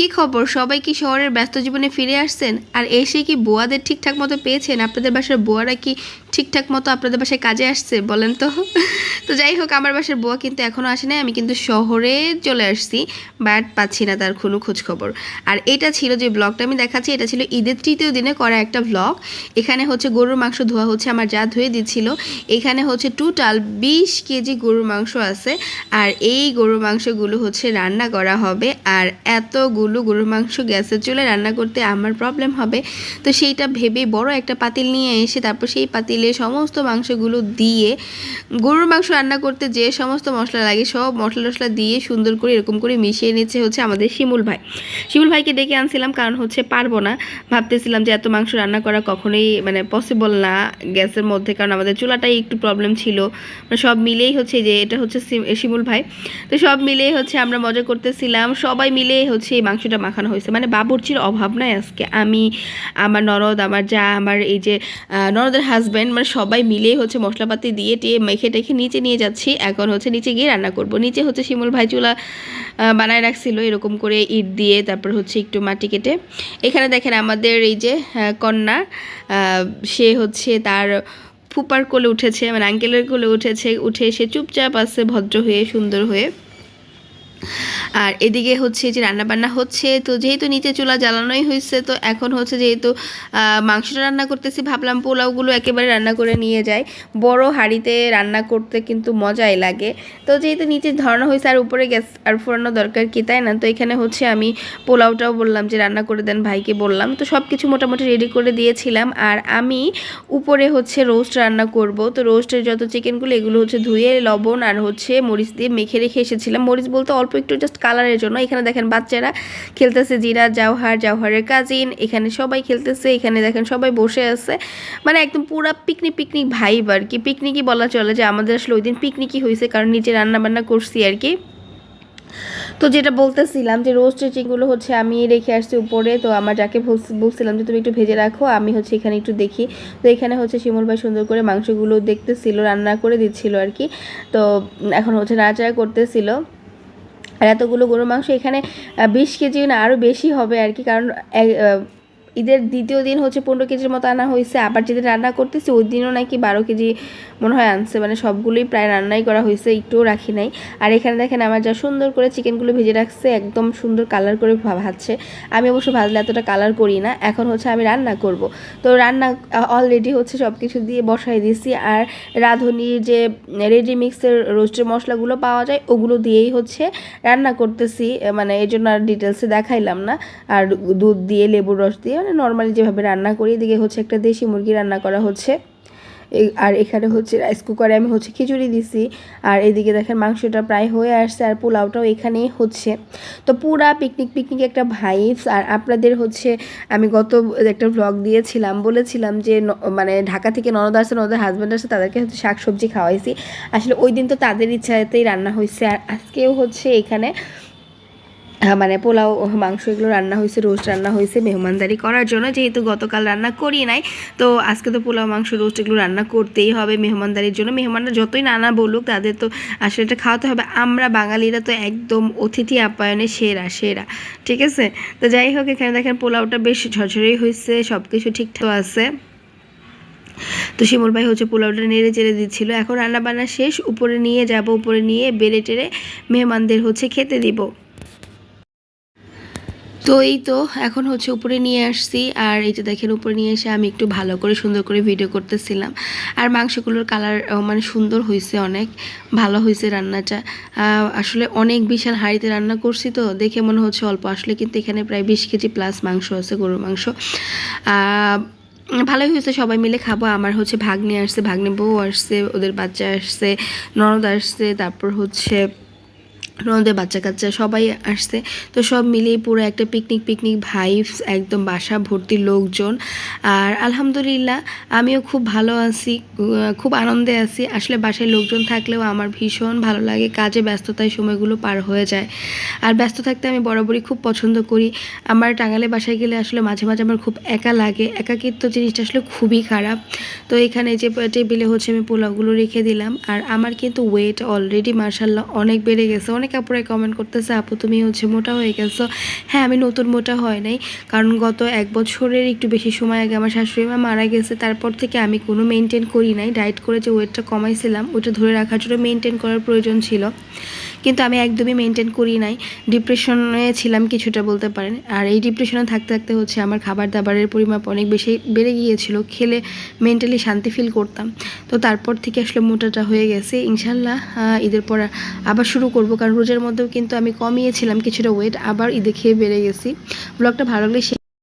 কি খবর? সবাই কি শহরের ব্যস্ত জীবনে ফিরে আসছেন? আর এসে কি বোয়াদের ঠিকঠাক মতো পেয়েছেন? আপনাদের বাসার বোয়ারা কি ঠিকঠাক মতো আপনাদের বাসায় কাজে আসছে, বলেন তো। তো যাই হোক, আমার বাসার বোয়া কিন্তু এখনও আসে নাই, আমি কিন্তু শহরে চলে আসছি, বাট পাচ্ছি না তার কোনো খোঁজখবর। আর এটা ছিল যে ব্লগটা আমি দেখাচ্ছি, এটা ছিল ঈদের তৃতীয় দিনে করা একটা ব্লগ এখানে হচ্ছে গরুর মাংস ধোয়া হচ্ছে, আমার যা ধুয়ে দিচ্ছিল। এখানে হচ্ছে টোটাল বিশ কেজি গরুর মাংস আছে, আর এই গরুর মাংসগুলো হচ্ছে রান্না করা হবে, আর এতগুলো গরুর মাংস গ্যাসের চুলে রান্না করতে আমার প্রবলেম হবে। তো সেইটা ভেবে বড় একটা পাতিল নিয়ে এসে, তারপর সেই পাতিলে সমস্ত মাংসগুলো দিয়ে গরুর মাংস রান্না করতে যে সমস্ত মশলা লাগে সব মশলা টশলা দিয়ে সুন্দর করে এরকম করে মিশিয়ে নিচ্ছে হচ্ছে আমাদের শিমুল ভাই। শিমুল ভাইকে ডেকে আনছিলাম কারণ হচ্ছে পারব না। ভাবতেছিলাম যে এত মাংস রান্না করা কখনোই মানে পসিবল না গ্যাসের মধ্যে কারণ আমাদের চুলাটাই একটু প্রবলেম ছিল। মানে সব মিলেই হচ্ছে যে এটা হচ্ছে শিমুল ভাই। তো সব মিলেই হচ্ছে আমরা মজা করতেছিলাম। সবাই মিলে হচ্ছে এই মাংসটা মাখানো হয়েছে। মানে বাবুর্চির অভাব নাই আজকে। আমি আমার ননদ আমার যা আমার এই যে আহ, ননদের হাজব্যান্ড মানে সবাই মিলেই হচ্ছে মশলাপাতি দিয়ে টিয়ে মেখে টেখে নিচে নিয়ে যাচ্ছি। এখন হচ্ছে নিচে গিয়ে রান্না করব। নিচে হচ্ছে শিমুল ভাই চুলা বানায় রাখছিল এরকম করে ইট দিয়ে, তারপর হচ্ছে একটু মাটি কেটে। এখানে দেখেন আমাদের এই যে কন্যা সে হচ্ছে তার ফুপার কোলে উঠেছে মানে আঙ্কেলের কোলে উঠেছে, উঠে সে চুপচাপ আছে, ভদ্র হয়ে, সুন্দর হয়ে। আর এদিকে হচ্ছে যে রান্না বান্না হচ্ছে, তো যেহেতু নিচে চুলা জ্বালানোই হয়েছে, তো এখন হচ্ছে যেহেতু মাংসটা রান্না করতেছি, ভাবলাম পোলাওগুলো একেবারে রান্না করে নিয়ে যাই। বড় হাঁড়িতে রান্না করতে কিন্তু মজাই লাগে। তো যেহেতু নিচে ধরানো হয়েছে আর উপরে গ্যাস আর ফোরানো দরকার কি, তাই না? তো এখানে হচ্ছে আমি পোলাওটাও বললাম যে রান্না করে দেন ভাইকে বললাম। তো সব কিছু মোটামুটি রেডি করে দিয়েছিলাম। আর আমি উপরে হচ্ছে রোস্ট রান্না করব। তো রোস্টের যত চিকেনগুলো এগুলো হচ্ছে ধুয়ে, লবণ আর হচ্ছে মরিচ দিয়ে মেখে রেখে এসেছিলাম। মরিচ বলতে অল্প একটু জাস্ট কালারের জন্য। এখানে দেখেন বাচ্চারা খেলতেছে জিরা, জাওহার, জাওহারের কাজিন এখানে সবাই খেলতেছে, এখানে দেখেন সবাই বসে আছে। মানে একদম পুরা পিকনিক পিকনিক ভাইব আর কি। পিকনিকই বলা চলে যে আমাদের আসলে ওই দিন পিকনিকই হয়েছে, কারণ নিচে রান্নাবান্না করছি আর কি। তো যেটা বলতেছিলাম যে রোস্ট চিকেনগুলো হচ্ছে আমি রেখে আসছি উপরে। তো আমার যাকে বলছি- বলছিলাম যে তুমি একটু ভেজে রাখো, আমি হচ্ছে এখানে একটু দেখি। তো এখানে হচ্ছে শিমুল ভাই সুন্দর করে মাংসগুলো দেখতেছিল, রান্না করে দিচ্ছিল আর কি। তো এখন হচ্ছে নাড়াচাড়া করতেছিল। আর এতগুলো গরুর মাংস এখানে বিশ কেজি না আরও বেশি হবে আর কি। কারণ ঈদের দ্বিতীয় দিন হচ্ছে পনেরো কেজির মতো আনা হয়েছে। আবার যেদিন রান্না করতেছি, ওই দিনও নাকি বারো কেজি মনে হয় আনছে। মানে সবগুলোই প্রায় রান্নাই করা হয়েছে, একটুও রাখি নাই। আর এখানে দেখেন আমার যা সুন্দর করে চিকেনগুলো ভেজে রাখছে, একদম সুন্দর কালার করে ভাজছে। আমি অবশ্য ভাজলে এতটা কালার করি না, এখন হচ্ছে আমি রান্না করব। তো রান্না অলরেডি হচ্ছে সব কিছু দিয়ে বসাই দিয়েছি। আর রাঁধুনির যে রেডি মিক্সের রোস্টের মশলাগুলো পাওয়া যায়, ওগুলো দিয়েই হচ্ছে রান্না করতেছি। মানে এই জন্য আর ডিটেলসে দেখাইলাম না। আর দুধ দিয়ে লেবুর রস দিয়ে মানে নর্মালি যেভাবে রান্না করি, এদিকে হচ্ছে একটা দেশি মুরগি রান্না করা হচ্ছে। আর এখানে হচ্ছে রাইস কুকারে আমি হচ্ছে খিচুড়ি দিছি। আর এদিকে দেখেন মাংসটা প্রায় হয়ে আসছে আর পোলাওটাও এখানেই হচ্ছে। তো পুরা পিকনিক পিকনিক একটা ভাইবস আর আপনাদের হচ্ছে আমি গত একটা ব্লগ দিয়েছিলাম, বলেছিলাম যে মানে ঢাকা থেকে ননদ আসছে ননদের হাজব্যান্ড আসছে তাদেরকে হচ্ছে শাকসবজি খাওয়াইছি। আসলে ওই দিন তো তাদের ইচ্ছাতেই রান্না হয়েছে আর আজকেও হচ্ছে এখানে মানে পোলাও, মাংস এগুলো রান্না হয়েছে, রোস্ট রান্না হয়েছে, মেহমানদারি করার জন্য যেহেতু গতকাল রান্না করি নাই, তো আজকে তো পোলাও, মাংস, রোস্ট এগুলো রান্না করতেই হবে মেহমানদারির জন্য। মেহমানরা যতই নানা বলুক, তাদের তো আসলে এটা খাওয়াতে হবে। আমরা বাঙালিরা তো একদম অতিথি আপ্যায়নে সেরা সেরা। ঠিক আছে? তো যাই হোক, এখানে দেখেন পোলাওটা বেশ ঝরঝরেই হয়েছে সব কিছু ঠিকঠাক আছে। তো শিমুল ভাই হচ্ছে পোলাওটা নেড়ে চেড়ে দিচ্ছিল। এখন রান্না বান্না শেষ, উপরে নিয়ে যাব, উপরে নিয়ে বেড়ে টেড়ে মেহমানদের হচ্ছে খেতে দিব। তো এই তো, এখন হচ্ছে উপরে নিয়ে আসছি। আর এই যে দেখেন, উপরে নিয়ে এসে আমি একটু ভালো করে, সুন্দর করে ভিডিও করতেছিলাম। আর মাংসগুলোর কালার মানে সুন্দর হয়েছে অনেক, ভালো হয়েছে রান্নাটা। আসলে অনেক বিশাল হাঁড়িতে রান্না করছি তো, দেখে মনে হচ্ছে অল্প। আসলে কিন্তু এখানে প্রায় বিশ কেজি প্লাস মাংস আছে, গরুর মাংস। ভালোই হয়েছে সবাই মিলে খাব। আমার হচ্ছে ভাগ্নে আসছে, ভাগ্নে বউ আসছে, ওদের বাচ্চা আসছে, ননদ আসছে, তারপর হচ্ছে ননদের বাচ্চা কাচ্চা সবাই আসছে। তো সব মিলিয়ে পুরো একটা পিকনিক পিকনিক ভাইবস একদম বাসা ভর্তি লোকজন। আর আলহামদুলিল্লাহ, আমিও খুব ভালো আছি খুব আনন্দে আছি। আসলে বাসায় লোকজন থাকলেও আমার ভীষণ ভালো লাগে, কাজে ব্যস্ততায় সময়গুলো পার হয়ে যায়। আর ব্যস্ত থাকতে আমি বরাবরই খুব পছন্দ করি। আমার টাঙ্গালে বাসায় গেলে আসলে মাঝে মাঝে আমার খুব একা লাগে। একাকিত্ব জিনিসটা আসলে খুবই খারাপ। তো এখানে যে টেবিলে হচ্ছে আমি পোলাওগুলো রেখে দিলাম। আর আমার কিন্তু ওয়েট অলরেডি মার্শাল্লাহ অনেক বেড়ে গেছে। অনেক অনেক আপুরাই কমেন্ট করতেছে, আপু, তুমি হচ্ছে মোটা হয়ে গেছো। হ্যাঁ আমি নতুন মোটা হয় নাই, কারণ গত এক বছরের একটু বেশি সময় আগে আমার শাশুড়ি মা মারা গেছে, তারপর থেকে আমি কোনো মেনটেন করি নাই। ডায়েট করে যে ওয়েটটা কমাইছিলাম ওটা ধরে রাখার জন্য মেনটেন করার প্রয়োজন ছিল। কিন্তু আমি একদমই মেনটেন করি নাই। ডিপ্রেশনে ছিলাম কিছুটা বলতে পারেন। আর এই ডিপ্রেশনে থাকতে থাকতে হচ্ছে আমার খাবার দাবারের পরিমাপ অনেক বেশি বেড়ে গিয়েছিল। খেলে মেন্টালি শান্তি ফিল করতাম। তো তারপর থেকে আসলে মোটাটা হয়ে গেছে। ইনশাল্লাহ ঈদের পর আবার শুরু করব। কারণ রোজার মধ্যেও কিন্তু আমি কমিয়েছিলাম কিছুটা ওয়েট আবার ঈদে খেয়ে বেড়ে গেছি। ব্লগটা ভালো লাগলে